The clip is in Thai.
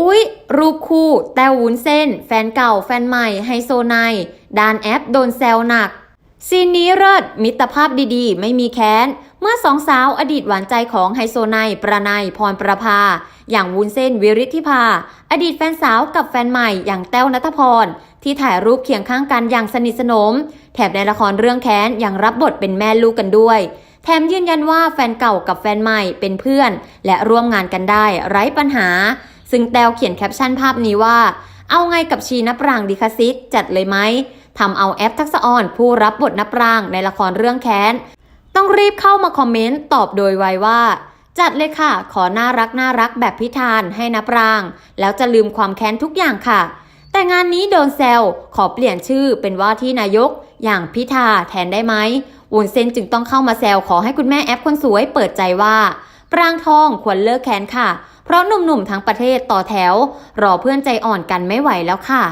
อุ๊ย รูปคู่ แต้ววุ้นเส้น แฟนเก่าแฟนใหม่ไฮโซไนดานแอปโดนแซวหนัก ซีนนี้เลิศมิตรภาพดีๆ ไม่มีแค้น เมื่อสองสาวอดีตหวานใจของไฮโซไนประนายพรประภา อย่างวุ้นเส้นวิริธิภา อดีตแฟนสาวกับแฟนใหม่อย่างแต้วนัทพร ที่ถ่ายรูปเคียงข้างกันอย่างสนิทสนม แถมในละครเรื่องแค้นยังรับบทเป็นแม่ลูกกันด้วยแถมยืนยันว่าแฟนเก่ากับแฟนใหม่เป็นเพื่อน และร่วมงานกันได้ ไร้ปัญหา ซึ่งแต้วเขียนแคปชั่นภาพนี้ว่า เอาไงกับชีนับรางดีคะซิดจัดเลยไหมทำเอาแอปทักษะออนผู้รับบทนับรางในละครเรื่องแค้น ต้องรีบเข้ามาคอมเมนต์ตอบโดยไวว่า จัดเลยค่ะ ขอน่ารักน่ารักแบบพิธานให้นับราง แล้วจะลืมความแค้นทุกอย่างค่ะ แต่งานนี้โดนแซวขอเปลี่ยนชื่อเป็นว่าที่นายก อย่างพิธาแทนได้ไหมวุ้นเส้นจึงต้องเข้ามาแซวขอให้คุณแม่แอปคนสวยเปิดใจว่า ปรางทองควรเลิกแค้นค่ะ เพราะหนุ่มๆทั้งประเทศต่อแถว รอเพื่อนใจอ่อนกันไม่ไหวแล้วค่ะ